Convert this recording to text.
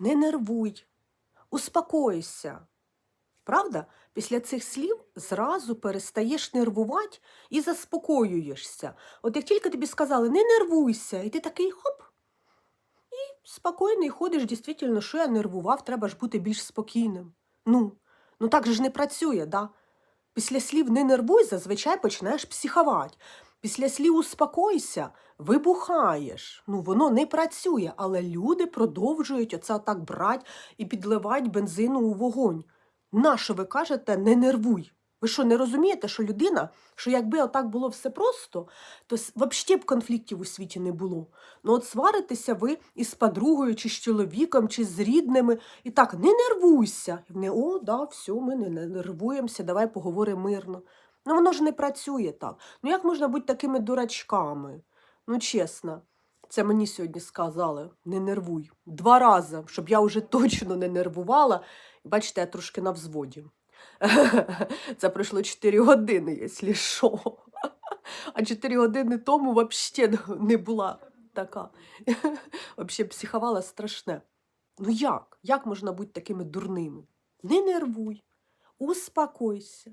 не нервуй, успокойся. Правда? Після цих слів зразу перестаєш нервувати і заспокоюєшся. От як тільки тобі сказали, не нервуйся, і ти такий хоп, і спокійний ходиш, дійсно, що я нервував, треба ж бути більш спокійним. Ну, ну так же ж не працює, да? Після слів не нервуй, зазвичай починаєш психувати. Після слів успокойся, вибухаєш. Ну, воно не працює, але люди продовжують оце так брати і підливати бензину у вогонь. Нащо ви кажете не нервуй? Ви що, не розумієте, що людина, що якби отак було все просто, то взагалі б конфліктів у світі не було. Ну от сваритеся ви із подругою, чи з чоловіком, чи з рідними, і так не нервуйся. І вони, о, да, все, ми не не нервуємося, давай поговоримо мирно. Ну воно ж не працює так. Ну як можна бути такими дурачками? Ну, чесно, це мені сьогодні сказали, не нервуй. Два рази, щоб я вже точно не нервувала. Бачите, я трошки на взводі. Це пройшло 4 години, якщо що. А 4 години тому взагалі не була така. Взагалі психувала страшне. Ну як? Як можна бути такими дурними? Не нервуй, успокойся.